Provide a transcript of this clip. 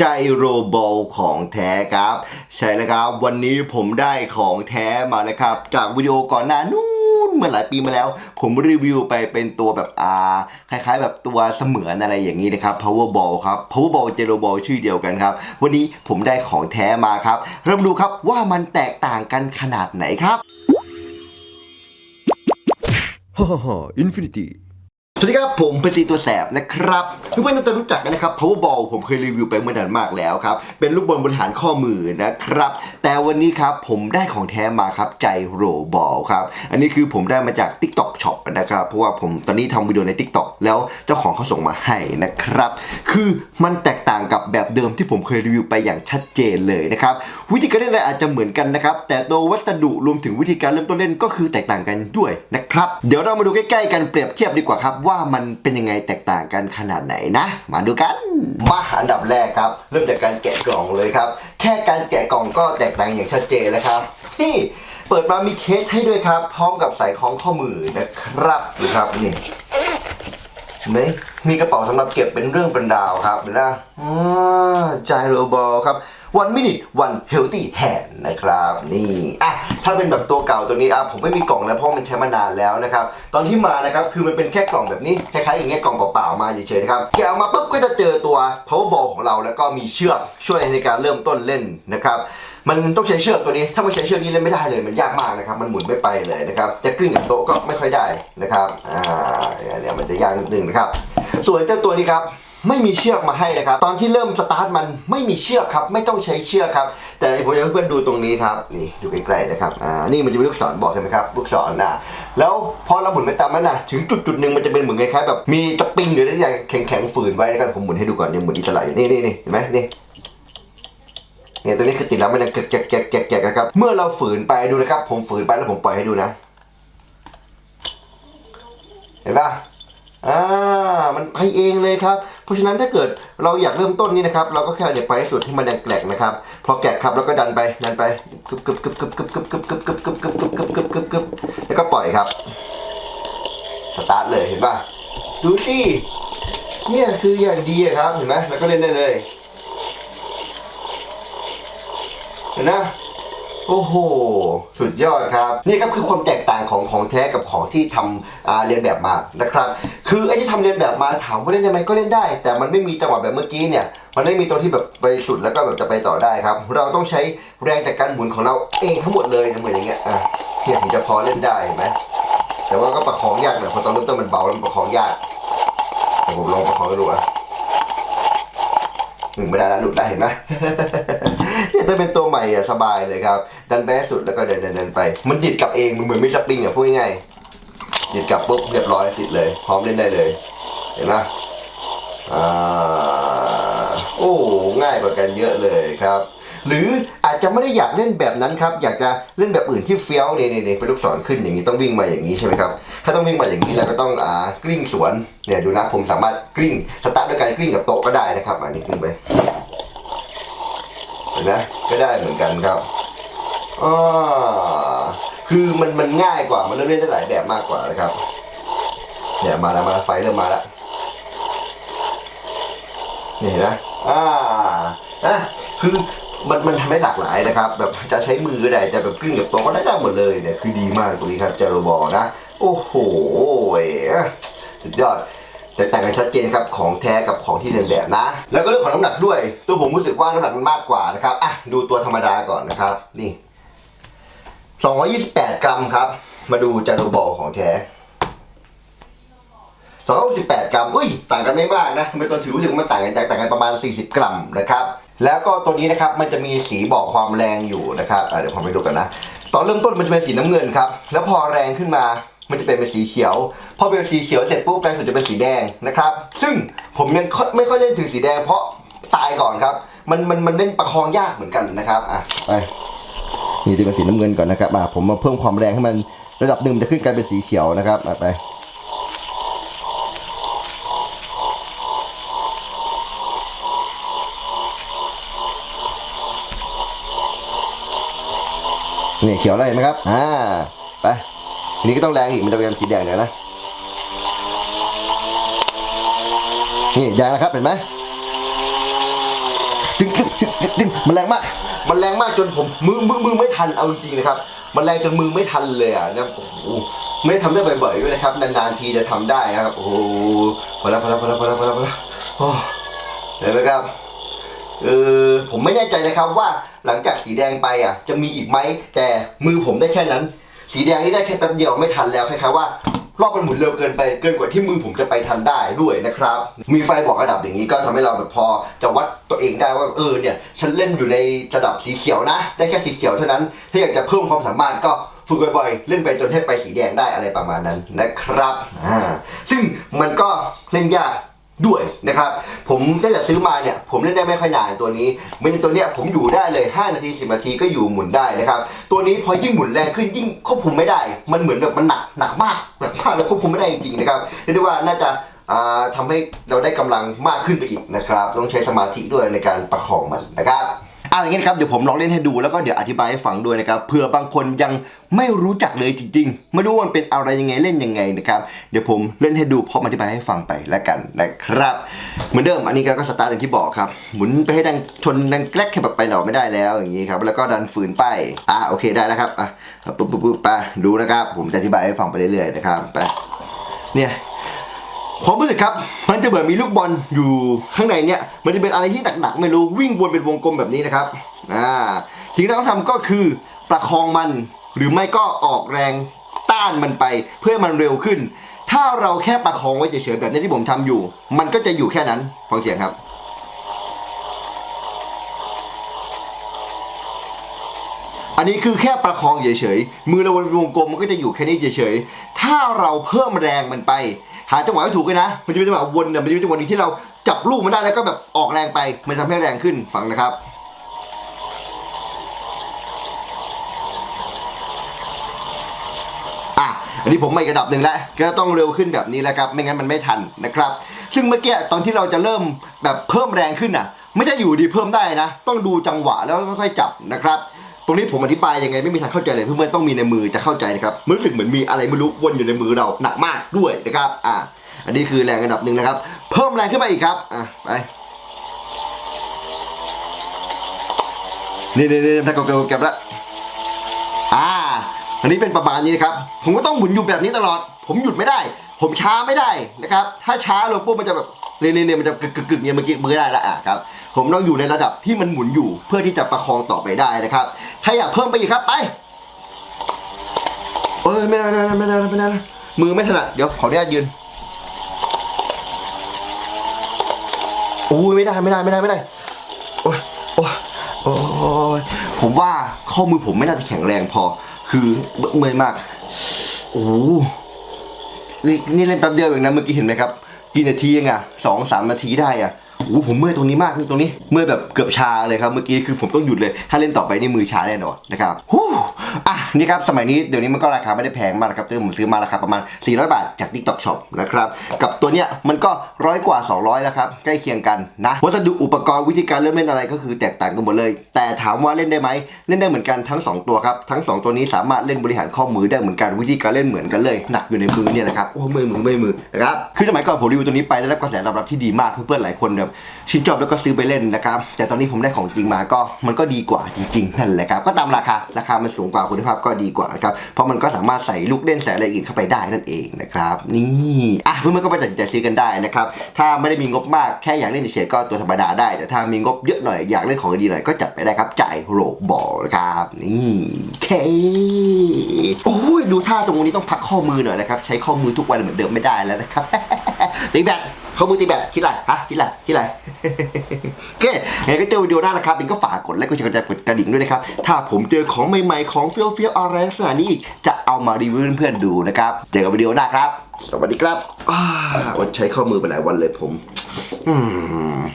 ใจโรบอลของแท้ครับ ใช่แล้วครับ วันนี้ผมได้ของแท้มาแล้วครับ จากวิดีโอก่อนหน้านู้นเมื่อหลายปีมาแล้ว ผมรีวิวไปเป็นตัวแบบอาคล้ายๆ แบบตัวเสมือนอะไรอย่างนี้นะครับ Powerball ครับ Powerball เจโรบอลชื่อเดียวกันครับ วันนี้ผมได้ของแท้มาครับ เริ่มดูครับว่ามันแตกต่างกันขนาดไหนครับฮ่าฮ่าฮ่าอินฟินิตี้ สวัสดีครับผมเป็นซีตัวแสบนะครับทุกเพื่อนน่าจะรู้จักกันนะครับ Powerball ผมเคยรีวิวไปเมื่อนานมากแล้วครับ เป็นลูกบอลบริหารข้อมือนะครับ แต่วันนี้ครับผมได้ของแท้มาครับใจโรบอลครับ อันนี้คือผมได้มาจาก TikTok Shop นะครับ เพราะว่าผมตอนนี้ทำวิดีโอใน TikTok แล้วเจ้าของเขาส่งมาให้นะครับ คือมันแตกต่างกับแบบเดิมที่ผมเคยรีวิวไปอย่างชัดเจนเลยนะครับวิธีการเล่นอาจจะเหมือนกันนะครับแต่ตัววัสดุรวมถึงวิธีการเริ่มต้นเล่นก็คือแตกต่างกันด้วยนะครับ เดี๋ยวเรามาดูใกล้ๆกันเปรียบเทียบดีกว่าครับว่า่ามันเป็นยังไงแตกต่างกันขนาดไหนนะ มาดูกัน มาอันดับแรกครับ เริ่มจากการแกะกล่องเลยครับ แค่การแกะกล่องก็แตกต่างอย่างชัดเจนแล้วครับ นี่เปิดมามีเคสให้ด้วยครับ พร้อมกับสายคล้องข้อมือนะครับดูครับนี่ เห็นไหมมีกระเป๋าสำหรับเก็บเป็นเรื่องเป็นราวครับเห็นไหมอ่าจายโรบอลครับ one minute one healthy hand นะครับ นี่อะถ้าเป็นแบบตัวเก่าตัวนี้อะผมไม่มีกล่องแล้วเพราะมันใช้มานานแล้วนะครับ ตอนที่มานะครับ คือมันเป็นแค่กล่องแบบนี้ คล้ายๆอย่างเงี้ยกล่องเปล่าๆมาเฉยๆนะครับแกะออกมาปุ๊บก็จะเจอตัว power ball ของเราแล้วก็มีเชือกช่วยในการเริ่มต้นเล่นนะครับ มันต้องใช้เชือกตัวนี้ ถ้าไม่ใช้เชือกนี้เล่นไม่ได้เลย มันยากมากนะครับ มันหมุนไม่ไปเลยนะครับ จะกลิ้งกับโต๊ะก็ไม่ค่อยได้นะครับ อ่าเนี่ยมันจะยากนิดนึงนะครับ ส่วนเจ้าตัวนี้ครับไม่มีเชือกมาให้นะครับ ตอนที่เริ่มสตาร์ทมันไม่มีเชือกครับ ไม่ต้องใช้เชือกครับ แต่ผมอยากให้เพื่อนดูตรงนี้ครับ นี่ดูใกล้ๆนะครับ อ่า นี่มันจะเป็นลูกศรบอกใช่ไหมครับ ลูกศรนะแล้วพอเราหมุนไปตามนั้นนะถึงจุดจุดหนึ่งมันจะเป็นเหมือนคล้ายๆแบบมีตะปิงหรืออะไรอย่างแข็งๆฝืนไว้นะครับ ผมหมุนให้ดูก่อนยังหมุนอิสระอยู่ นี่นี่นี่เห็นไหมนี่ เนี่ยตัวนี้คือติดแล้วมันจะแกะแกะแกะแกะแกะนะครับ เมื่อเราฝืนไปดูนะครับ ผมฝืนไปแล้วผมปล่อยให้ดูนะ เห็นปะอ่า มันไปเองเลยครับ เพราะฉะนั้นถ้าเกิดเราอยากเริ่มต้นนี่นะครับ เราก็แค่เดี๋ยวไปให้สุดที่มันแดงแกลกนะครับ พอแกะครับแล้วก็ดันไป ดันไปกึบกึบกึบกึบกึบกึบกึบกึบกึบกึบกึบกึบกึบกึบกึบกึบแล้วก็ปล่อยครับ สตาร์ทเลยเห็นปะดูสิเนี่ยคืออย่างดีครับ เห็นไหมแล้วก็เล่นได้เลย เห็ นะโอ้โห สุดยอดครับ นี่ครับคือความแตกต่างของของแท้กับของที่ทำเรียนแบบมานะครับ คือไอ้ที่ทำเรียนแบบมาถามว่าเล่นได้ไหมก็เล่นได้ แต่มันไม่มีจังหวะแบบเมื่อกี้เนี่ย มันไม่มีตัวที่แบบไปสุดแล้วก็แบบจะไปต่อได้ครับ เราต้องใช้แรงจากการหมุนของเราเองทั้งหมดเลยนะเหมือนอย่างเงี้ยอะเนี่ยถึงจะพอเล่นได้เห็นไหมแต่ว่าก็ประคองยากหน่อยเพราะตอนเริ่มต้นมันเบาแล้วมันประคองยากผมลองประคองดูอะ หนึ่งไม่ได้แล้วหลุดได้เห็นไหมเนี่ยถ้าเป็นตัวใหม่อะสบายเลยครับ ดันแบสุดแล้วก็เดินเดินเดินไป มันดิดกลับเองมันเหมือนไม่จับปิ้งอะพูดง่ายๆดิดกลับปุ๊บเรียบร้อยติดเลย พร้อมเล่นได้เลย เห็นไหมอ่าโอ้ง่ายกว่ากันเยอะเลยครับ หรืออาจจะไม่ได้อยากเล่นแบบนั้นครับ อยากจะเล่นแบบอื่นที่เฟี้ยวนี่นี่นี่เป็นลูกศรขึ้นอย่างนี้ต้องวิ่งมาอย่างนี้ใช่ไหมครับ ถ้าต้องวิ่งมาอย่างนี้แล้วก็ต้องอ่ากลิ้งสวนเนี่ยดูนะผมสามารถกลิ้งสตาร์ทด้วยการกลิ้งกับโต๊ะก็ได้นะครับ อันนี้กลิ้งไปเห็นไหมก็ได้เหมือนกันครับอ่าคือมันมันง่ายกว่ามันเล่นได้หลายแบบมากกว่านะครับเนี่ยมาแล้วมาไฟเริ่มมาแล้วนี่นไหมอ่าอะคือ มันมันทำได้หลากหลายนะครับ แบบจะใช้มือก็ได้จะแบบกลิ้งกับต๊ะก็ได้ได้หมดเลยเนี่ยคือดีมากตรงนี้ครับเจอโรบอนะ โอ้โหสุดยอดแตกต่างกันชัดเจนครับของแท้กับของที่เรียนแบบนะ แล้วก็เรื่องของน้ำหนักด้วย ตัวผมรู้สึกว่าน้ำหนักมันมากกว่านะครับอะดูตัวธรรมดาก่อนนะครับ นี่ 228 กรัมครับ มาดูจารุบอลของแท้268 กรัม อุ้ย ต่างกันไม่มากนะไม่ต้องถือรู้สึกว่ามันต่างกันจากต่างกันประมาณ 40 กรัมนะครับ แล้วก็ตัวนี้นะครับมันจะมีสีบอกความแรงอยู่นะครับเดี๋ยวผมไปดูกันนะ ตอนเริ่มต้นมันจะเป็นสีน้ำเงินครับ แล้วพอแรงขึ้นมามันจะเป็นเป็นสีเขียว พอเป็นสีเขียวเสร็จปุ๊บแรงสุดจะเป็นสีแดงนะครับ ซึ่งผมยังไม่ค่อยเล่นถึงสีแดงเพราะตายก่อนครับ มันมันมันเล่นประคองยากเหมือนกันนะครับอะไปนี่จะเป็นสีน้ำเงินก่อนนะครับอะผมมาเพิ่มความแรงให้มันระดับหนึ่งมันจะขึ้นกลายเป็นสีเขียวนะครับอะไป นี่เขียวอะไรเห็นไหมครับ อ่า ไป ทีนี้ก็ต้องแรงอีก มันจะเป็นสีแดงเดี๋ยวนะ นี่แดงนะครับเห็นไหมดึงมันแรงมาก มันแรงมากจนผมมือมือมือไม่ทัน เอาจริงๆนะครับ มันแรงจนมือไม่ทันเลยอะนะโอ้โหไม่ได้ทำได้บ่อยๆด้วยนะครับ นานๆทีจะทำได้นะครับ โอ้โหพอแล้วพอแล้วพอแล้วพอแล้วพอแล้วพอแล้วโอ้เห็นไหมครับ เออผมไม่แน่ใจนะครับว่าหลังจากสีแดงไปอะ จะมีอีกไหมแต่มือผมได้แค่นั้น สีแดงนี่ได้แค่แป๊บเดียวไม่ทันแล้วคล้ายๆว่ารอบมันหมุนเร็วเกินไปเกินกว่าที่มือผมจะไปทันได้ด้วยนะครับ มีไฟบอกระดับอย่างนี้ก็ทำให้เราแบบพอจะวัดตัวเองได้ว่าเออเนี่ยฉันเล่นอยู่ในระดับสีเขียวนะ ได้แค่สีเขียวเท่านั้น ถ้าอยากจะเพิ่มความสามารถก็ฝึกบ่อยๆเล่นไปจนให้ไปสีแดงได้อะไรประมาณนั้นนะครับอ่าซึ่งมันก็เล่นยาก ด้วยนะครับ ผมตั้งแต่ซื้อมาเนี่ยผมเล่นได้ไม่ค่อยนานตัวนี้ไม่ใตัวเนี้ยผมอยู่ได้เลย 5 นาที 10 นาทีก็อยู่หมุนได้นะครับ ตัวนี้พอยิ่งหมุนแรงขึ้นยิ่งควบคุมไม่ได้ มันเหมือนแบบมันหนักหนักมากหนักมากแล้วควบคุมไม่ได้จริงๆนะครับเรียกได้ว่าน่าจะทำทำให้เราได้กำลังมากขึ้นไปอีกนะครับ ต้องใช้สมาธิด้วยในการประคองมันนะครับ อ่าอย่างนี้นะครับเดี๋ยวผมลองเล่นให้ดูแล้วก็เดี๋ยวอธิบายให้ฟังด้วยนะครับเผื่อบางคนยังไม่รู้จักเลยจริงๆ ไม่รู้ว่ามันเป็นอะไรยังไงเล่นยังไงนะครับเดี๋ยวผมเล่นให้ดูพร้อมอธิบายให้ฟังไปแล้วกันนะครับ เหมือนเดิมอันนี้ก็สตาร์ทอย่างที่บอกครับหมุนไปให้ดังชนดังแกลกแค่แบบไปหนอไม่ได้แล้วอย่างนี้ครับแล้วก็ดันฝืนไปอ่าโอเคได้แล้วครับอะปุ๊บปุ๊บปุ๊บไปดูนะครับ ผมจะอธิบายให้ฟังไปเรื่อยๆนะครับไปเนี่ย ความรู้สึกครับ มันจะเหมือนมีลูกบอลอยู่ข้างในเนี่ย มันจะเป็นอะไรที่หนักๆไม่รู้วิ่งวนเป็นวงกลมแบบนี้นะครับ อ่าสิ่งที่เราต้องทำก็คือประคองมัน หรือไม่ก็ออกแรงต้านมันไปเพื่อมันเร็วขึ้น ถ้าเราแค่ประคองไว้เฉยๆแบบนี้ที่ผมทำอยู่ มันก็จะอยู่แค่นั้นฟังเสียงครับอันนี้คือแค่ประคองเฉยๆ มือเราวนวงกลมมันก็จะอยู่แค่นี้เฉยๆ ถ้าเราเพิ่มแรงมันไป หาจังหวะให้ถูกเลยนะ มันจะเป็นจังหวะวนเนี่ยมันจะเป็นจังหวะนี้ที่เราจับลูกมันได้แล้วก็แบบออกแรงไป มันทำให้แรงขึ้นฟังนะครับอะอันนี้ผมมาอีกระดับหนึ่งแล้ว ก็ต้องเร็วขึ้นแบบนี้แล้วครับ ไม่งั้นมันไม่ทันนะครับ ซึ่งเมื่อกี้ตอนที่เราจะเริ่มแบบเพิ่มแรงขึ้นอะ ไม่ใช่อยู่ดีเพิ่มได้นะ ต้องดูจังหวะแล้วค่อยๆจับนะครับ รงนี้ผมอธิบายยังไงไม่มีทางเข้าใจเลยเพื่อนๆต้องมีในมือจะเข้าใจนะครับมันรู้สึกเหมือนมีอะไรไม่รู้วนอยู่ในมือเราหนักมากด้วยนะครับอะอันนี้คือแรงระดับหนึ่งนะครับ เพิ่มแรงขึ้นมาอีกครับอะไปนี่นี่นี่ถ้าเก็บเก็บแล้วอ่า อันนี้เป็นประมาณนี้นะครับ ผมก็ต้องหมุนอยู่แบบนี้ตลอด ผมหยุดไม่ได้ ผมช้าไม่ได้นะครับ ถ้าช้าลงปุ๊บมันจะแบบ เนี่ยเนี่ยเนี่ยมันจะกึกกึกเนี่ยเมื่อกี้มือได้ละอะครับผมต้องอยู่ในระดับที่มันหมุนอยู่เพื่อที่จะประคองต่อไปได้นะครับ ถ้าอยากเพิ่มไปอีกครับไปเอ้ยไม่ได้ไม่ได้ไม่ได้ไม่ได้มือไม่ถนัดเดี๋ยวขออนุญาตยืนโอ้ยไม่ได้ไม่ได้ไม่ได้ไม่ได้โอ้ยโอ้ยโอ้ยผมว่าข้อมือผมไม่น่าจะแข็งแรงพอ คือเมื่อยมากโอ้นี่นี่เล่นแป๊บเดียวเองนะเมื่อกี้เห็นไหมครับ กี่นาทีเองอะสองสามนาทีได้อะ โอ้ผมเมื่อยตรงนี้มากนี่ตรงนี้ เมื่อยแบบเกือบชาเลยครับเมื่อกี้คือผมต้องหยุดเลย ถ้าเล่นต่อไปนี่มือชาแน่นอนนะครับฮู้อะนี่ครับสมัยนี้เดี๋ยวนี้มันก็ราคาไม่ได้แพงมากนะครับตัวผมซื้อมาราคาประมาณ 400 บาทจาก TikTok Shop นะครับกับตัวเนี้ยมันก็ร้อยกว่า 200แล้วครับใกล้เคียงกันนะวัสดุอุปกรณ์วิธีการเริ่มเล่นอะไรก็คือแตกต่างกันหมดเลย แต่ถามว่าเล่นได้ไหมเล่นได้เหมือนกันทั้ง 2 ตัวครับทั้ง 2 ตัวนี้สามารถเล่นบริหารข้อมือได้เหมือนกันวิธีการเล่นเหมือนกันเลยหนักอยู่ในมือเนี่ยแหละครับโอ้มือมือมือมือนะครับคือสมัยก่อนผมรีวิวตัวนี้ไปได้รับกระแสตอบรับที่ดีมากเพื่อนๆหลายคนแบบชื่นชอบแล้วก็ซื้อไปเล่นนะครับ แต่ตอนนี้ผมได้ของจริงมาก็มันก็ดีกว่าจริงๆนั่นแหละครับ ก็ตามราคา ราคามันสูงกว่าคุณภาพก็ดีกว่านะครับ เพราะมันก็สามารถใส่ลูกเล่นใส่อะไรอื่นเข้าไปได้นั่นเองนะครับ นี่อะเพื่อนๆก็ไปตัดสินใจซื้อกันได้นะครับ ถ้าไม่ได้มีงบมากแค่อยากเล่นเฉยๆก็ตัวธรรมดาได้ แต่ถ้ามีงบเยอะหน่อยอยากเล่นของดีหน่อยก็จัดไปได้ครับจ่ายโรบอลนะครับนี่เคโอ้ยดูท่าตรงนี้ต้องพักข้อมือหน่อยนะครับใช้ข้อมือทุกวันเหมือนเดิมไม่ได้แล้วนะครับตีแบต ข้อมือตีแบบคิดอะไรฮะคิดอะไรคิดอะไรโอเคยังไงก็เจอวิดีโอหน้านะครับเป็นก็ฝากกดไลค์กดแชร์กดกระดิ่งด้วยนะครับ ถ้าผมเจอของใหม่ๆของเฟี้ยวเฟี้ยวๆอะไรลักษณะนี้อีกจะเอามารีวิวให้เพื่อนๆดูนะครับเจอกันวิดีโอหน้าครับ สวัสดีครับอ่าอดใช้ข้อมือไปหลายวันเลยผมอืม